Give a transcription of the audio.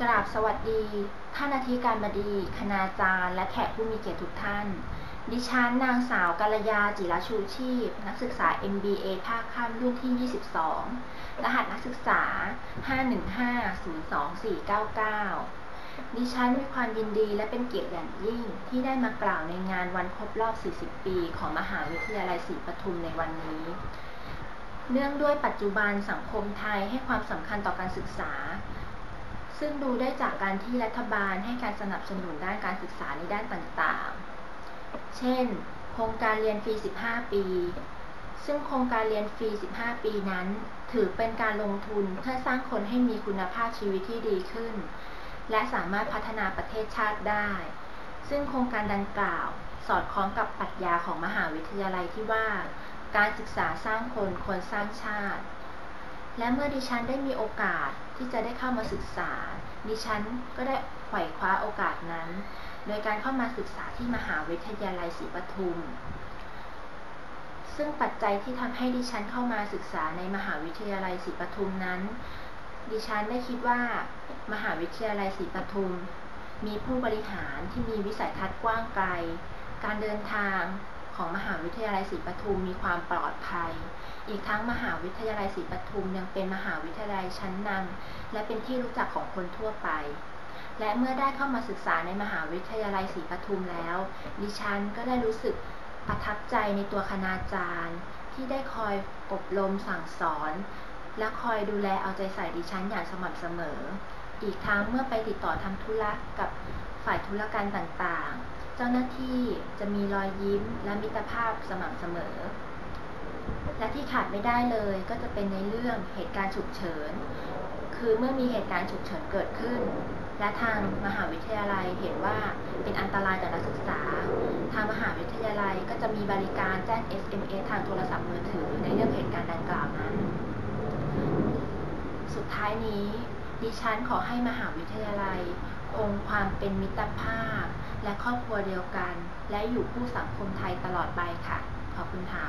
กราบสวัสดี ท่านอธิการบดีคณาจารย์ และแขกผู้มีเกียรติทุกท่าน ดิฉันนางสาวกัลยาจิรชูชีพ นักศึกษา MBA ภาคค่ำรุ่นที่ 22 รหัสนักศึกษา 515-02499 ดิฉันมีความยินดีและเป็นเกียรติอย่างยิ่งที่ได้มากล่าวในงานวันครบรอบ 40 ปี ของมหาวิทยาลัยศรีปทุมในวันนี้เนื่องด้วยปัจจุบันสังคมไทยให้ความสำคัญต่อการศึกษา ซึ่งดูได้จากการที่รัฐบาลให้การสนับสนุนด้านการศึกษาในด้านต่างๆ เช่น โครงการเรียนฟรี 15 ปี ซึ่งโครงการเรียนฟรี 15 ปีนั้น ถือเป็นการลงทุนเพื่อสร้างคนให้มีคุณภาพชีวิตที่ดีขึ้น และสามารถพัฒนาประเทศชาติได้ ซึ่งโครงการดังกล่าว สอดคล้องกับปรัชญาของมหาวิทยาลัยที่ว่า การศึกษาสร้างคนคนสร้างชาติ และเมื่อดิฉันได้มีโอกาสที่จะได้เข้ามาศึกษา ดิฉันก็ได้ไขว่คว้าโอกาสนั้น โดยการเข้ามาศึกษาที่มหาวิทยาลัยศรีปทุม ซึ่งปัจจัยที่ทำให้ดิฉันเข้ามาศึกษาในมหาวิทยาลัยศรีปทุมนั้น ดิฉันได้คิดว่า มหาวิทยาลัยศรีปทุม มีผู้บริหารที่มีวิสัยทัศน์กว้างไกล การเดินทาง ของมหาวิทยาลัยศรีปทุมมีความปลอดภัย อีกทั้งมหาวิทยาลัยศรีปทุมยังเป็นมหาวิทยาลัยชั้นนำและเป็นที่รู้จักของคนทั่วไป และเมื่อได้เข้ามาศึกษาในมหาวิทยาลัยศรีปทุมแล้ว ดิฉันก็ได้รู้สึกประทับใจในตัวคณาจารย์ ที่ได้คอยอบรมสั่งสอน และคอยดูแลเอาใจใส่ดิฉันอย่างสม่ำเสมอ อีกทั้งเมื่อไปติดต่อทำธุระกับฝ่ายธุรการต่างๆ จ้าหน้าที่จะมีรอยยิ้มและมิตรภาพสม่ำเสมอ และที่ขาดไม่ได้เลยก็จะเป็นในเรื่องเหตุการณ์ฉุกเฉิน คือเมื่อมีเหตุการณ์ฉุกเฉินเกิดขึ้น และทางมหาวิทยาลัยเห็นว่าเป็นอันตรายต่อนักศึกษา ทางมหาวิทยาลัยก็จะมีบริการแจ้ง SMS ทางโทรศัพท์มือถือในเรื่องเหตุการณ์ดังกล่าวนั้น สุดท้ายนี้ดิฉันขอให้มหาวิทยาลัยคงความเป็นมิตรภาพ และครอบครัวเดียวกัน และอยู่คู่สังคมไทยตลอดไปค่ะ ขอบคุณค่ะ